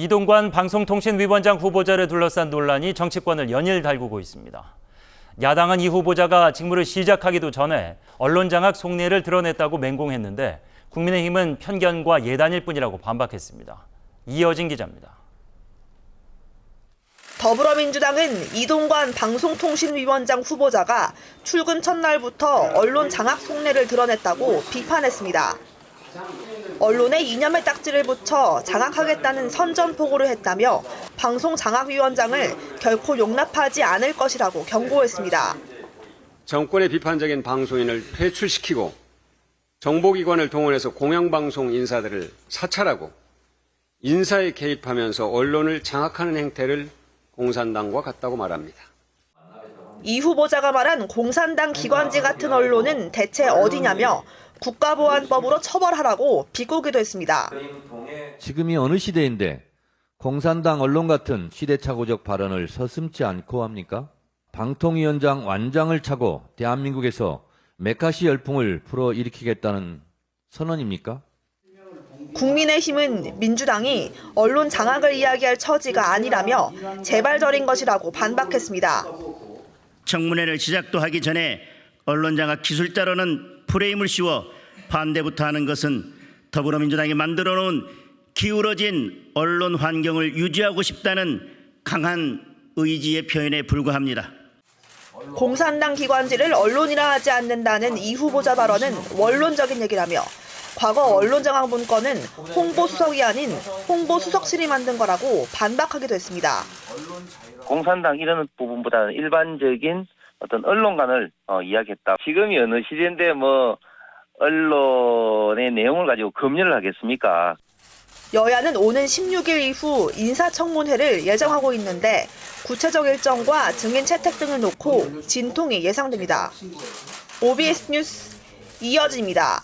이동관 방송통신위원장 후보자를 둘러싼 논란이 정치권을 연일 달구고 있습니다. 야당은 이 후보자가 직무를 시작하기도 전에 언론 장악 속내를 드러냈다고 맹공했는데 국민의힘은 편견과 예단일 뿐이라고 반박했습니다. 이어진 기자입니다. 더불어민주당은 이동관 방송통신위원장 후보자가 출근 첫날부터 언론 장악 속내를 드러냈다고 비판했습니다. 언론에 이념의 딱지를 붙여 장악하겠다는 선전포고를 했다며 방송 장악위원장을 결코 용납하지 않을 것이라고 경고했습니다. 정권의 비판적인 방송인을 퇴출시키고 정보기관을 동원해서 공영방송 인사들을 사찰하고 인사에 개입하면서 언론을 장악하는 행태를 공산당과 같다고 말합니다. 이 후보자가 말한 공산당 기관지 같은 언론은 대체 어디냐며 국가보안법으로 처벌하라고 비꼬기도 했습니다. 지금이 어느 시대인데 공산당 언론 같은 시대착오적 발언을 서슴지 않고 합니까? 방통위원장 완장을 차고 대한민국에서 메카시 열풍을 불어일으키겠다는 선언입니까? 국민의힘은 민주당이 언론 장악을 이야기할 처지가 아니라며 재발절인 것이라고 반박했습니다. 청문회를 시작도 하기 전에 언론 장악 기술자로는 프레임을 씌워 반대부터 하는 것은 더불어민주당이 만들어 놓은 기울어진 언론 환경을 유지하고 싶다는 강한 의지의 표현에 불과합니다. 공산당 기관지를 언론이라 하지 않는다는 이 후보자 발언은 원론적인 얘기라며 과거 언론 장악 문건은 홍보수석이 아닌 홍보수석실이 만든 거라고 반박하기도 했습니다. 공산당 이런 부분보다는 일반적인 어떤 언론관을 어, 이야기했다. 지금이 어느 시대인데 뭐 언론의 내용을 가지고 검열을 하겠습니까? 여야는 오는 16일 이후 인사청문회를 예정하고 있는데 구체적 일정과 증인 채택 등을 놓고 진통이 예상됩니다. OBS 뉴스 이어집니다.